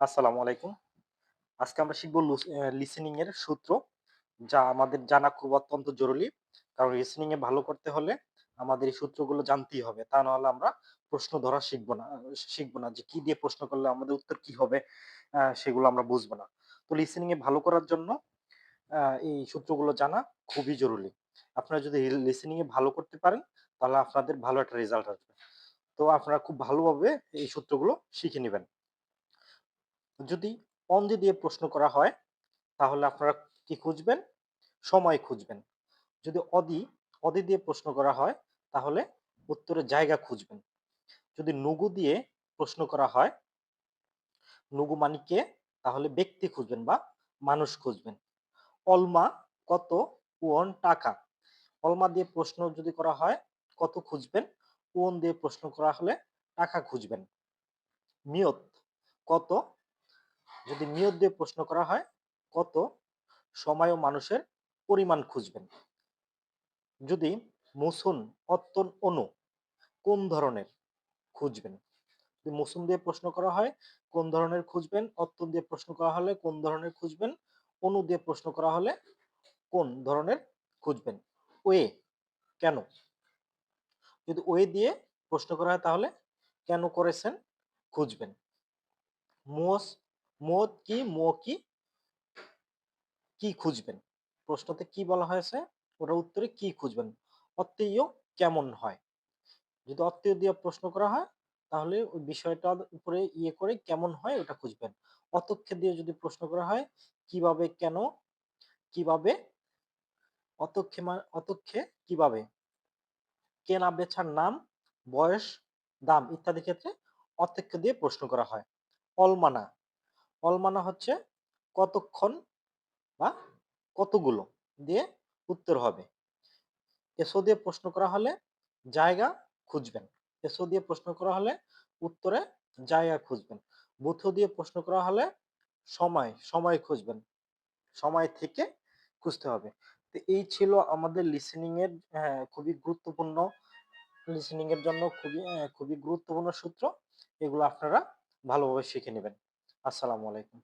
আসসালামু আলাইকুম। আজকে আমরা শিখব লুস লিসেনিং এর সূত্র, যা আমাদের জানা খুব অত্যন্ত জরুরি। কারণ লিসেনিং এ ভালো করতে হলে আমাদের এই সূত্রগুলো জানতেই হবে। তা নাহলে আমরা প্রশ্ন ধরা শিখব না শিখব না যে কি দিয়ে প্রশ্ন করলে আমাদের উত্তর কি হবে সেগুলো আমরা বুঝব না। তো লিসেনিং এ ভালো করার জন্য এই সূত্রগুলো জানা খুবই জরুরি। আপনারা যদি লিসেনিং এ ভালো করতে পারেন, তাহলে আপনাদের ভালো একটা রেজাল্ট আসবে। তো আপনারা খুব ভালোভাবে এই সূত্রগুলো শিখে নেবেন যদি অন দিয়ে প্রশ্ন করা হয়, তাহলে আপনারা কি খুঁজবেন? সময় খুঁজবেন। যদি অদি, অদি দিয়ে প্রশ্ন করা হয়, তাহলে উত্তরের জায়গা খুঁজবেন। যদি নুগু দিয়ে প্রশ্ন করা হয়, নুগু মানে কে? তাহলে ব্যক্তি খুঁজবেন বা মানুষ খুঁজবেন। অলমা কত? ওন টাকা। অলমা দিয়ে প্রশ্ন যদি করা হয়, কত খুঁজবেন? কোন দিয়ে প্রশ্ন করা হলে টাকা খুঁজবেন। নিয়ত কত? যদি নিয়ত দিয়ে প্রশ্ন করা হয়, কত? সময় ও মানুষের পরিমাণ খুঁজবেন। যদি মুসুন, অত্তন, অনু কোন ধরনের? খুঁজবেন। যদি মুসুন দিয়ে প্রশ্ন করা হয়, কোন ধরনের খুঁজবেন? অত্তন দিয়ে প্রশ্ন করা হলে কোন ধরনের খুঁজবেন? অনু দিয়ে প্রশ্ন করা হলে কোন ধরনের খুঁজবেন? ওয়ে কেন? যদি ওয়ে দিয়ে প্রশ্ন করা হয় তাহলে কেন করেছেন? খুঁজবেন। মোস মোদ কি? মো কি? কি খুঁজবেন? প্রশ্নতে কি বলা হয়েছে? ওটার উত্তরে কি খুঁজবেন? অত্তেয় কেমন হয়? যদি অত্তেয় দিয়ে প্রশ্ন করা হয়, তাহলে ওই বিষয়টার উপরে ইয়ে করে কেমন হয় ওটা খুঁজবেন। অতক্ষে দিয়ে যদি প্রশ্ন করা হয়, কীভাবে, কেন, কীভাবে, অতক্ষে অতক্ষে কীভাবে? কেনা বেচার নাম, বয়স, দাম ইত্যাদি ক্ষেত্রে অতক্ষে দিয়ে প্রশ্ন করা হয়। অলমানা, অলমানা হচ্ছে কতক্ষণ বা কতগুলো দিয়ে উত্তর হবে। এসো দিয়ে প্রশ্ন করা হলে জায়গা খুঁজবেন। এসো দিয়ে প্রশ্ন করা হলে উত্তরে জায়গা খুঁজবেন। বুথ দিয়ে প্রশ্ন করা হলে সময়, সময় খুঁজবেন। সময় থেকে খুঁজতে হবে। তো এই ছিল আমাদের লিসেনিং এর হ্যাঁ, খুবই গুরুত্বপূর্ণ লিসেনিং এর জন্য খুবই খুবই গুরুত্বপূর্ণ সূত্র। এগুলো আপনারা ভালোভাবে শিখে নেবেন আসসালামু আলাইকুম।